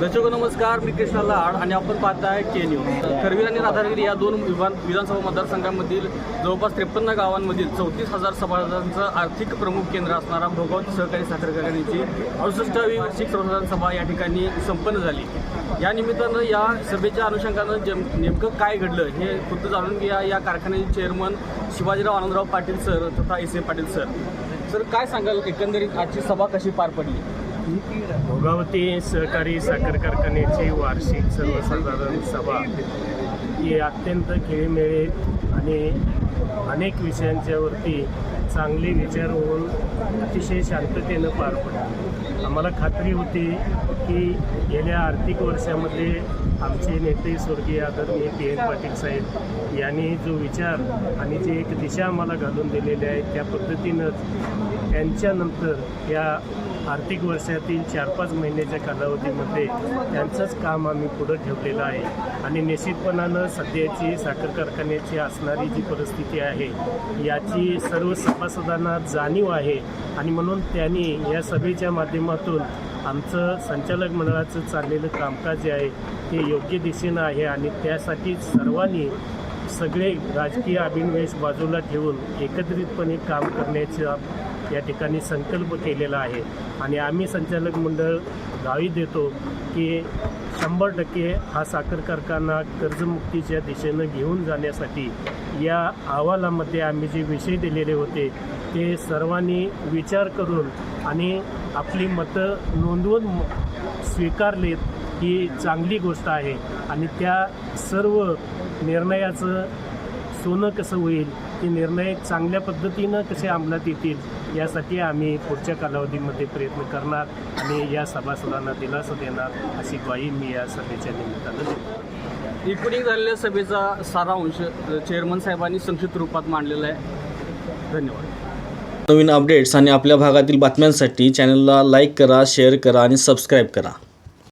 नमस्कार मी कृष्णा लाड आणि आपण पाहताय के न्यूज करवीर आणि राधानगरी या दोन विधान विधानसभा मतदारसंघामधील जवळपास त्रेपन्न गावांमधील चौतीस हजार सभासदांचं आर्थिक प्रमुख केंद्र असणारा भोगावती सहकारी साखर कारखान्याची अडुसष्टावी वार्षिक सर्वसाधारण सभा या ठिकाणी संपन्न झाली. या निमित्तानं या सभेच्या अनुषंगानं जम नेमकं काय घडलं हे खुद्द जाणून घ्या. या कारखान्याचे चेअरमन शिवाजीराव आनंदराव पाटील सर तथा S A Patil sir. Sir काय सांगाल? एकंदरीत आजची सभा कशी पार पडली? भोगावती सहकारी साखर कारखान्याची वार्षिक सर्वसाधारण सभा ही अत्यंत खेळीमेळी आणि अनेक विषयांच्यावरती चांगले विचार होऊन अतिशय शांततेनं पार पडली. आम्हाला खात्री होती की गेल्या आर्थिक वर्षामध्ये आमचे नेते स्वर्गीय आदरणीय पी एन पाटील साहेब यांनी जो विचार आणि जी एक दिशा आम्हाला घालून दिलेली आहे त्या पद्धतीनंच त्यांच्यानंतर या आर्थिक वर्षातील चार पाच महिन्याच्या कालावधीमध्ये त्यांचंच काम आम्ही पुढं ठेवलेलं आहे. आणि निश्चितपणानं सध्याची साखर कारखान्याची असणारी जी परिस्थिती आहे याची सर्व सभासदांना जाणीव आहे आणि म्हणून त्यांनी या सभेच्या माध्यमातून आमचं संचालक मंडळाचं चाललेलं कामकाज जे आहे ते योग्य दिशेनं आहे आणि त्यासाठी सर्वांनी सगळे राजकीय अभिनवेश बाजूला ठेवून एकत्रितपणे काम करण्याचा या ठिकाणी संकल्प केलेला आहे. आणि आम्ही संचालक मंडळ गावी देतो की शंभर टक्के हा साखर कारखाना कर्जमुक्तीच्या दिशेनं घेऊन जाण्यासाठी या अहवालामध्ये आम्ही जे विषय दिलेले होते ते सर्वांनी विचार करून आणि आपली मतं नोंदवून स्वीकारलीत ही चांगली गोष्ट आहे. आणि त्या सर्व निर्णयाचं सोनं कसं होईल ते निर्णय चांगल्या पद्धतीनं कसे अंमलात येतील यासाठी आम्ही पुढच्या कालावधीमध्ये प्रयत्न करणार आणि या सभासदांना दिलासा देणार अशी ग्वाही मी या सभेच्या निमित्तानं देतो. एकूणी झालेल्या सभेचा सारांश चेअरमन साहेबांनी संक्षिप्त रूपात मांडलेला आहे. धन्यवाद. नवीन अपडेट्स आणि आपल्या भागातील बातम्यांसाठी चॅनलला लाईक करा शेअर करा आणि सबस्क्राईब करा.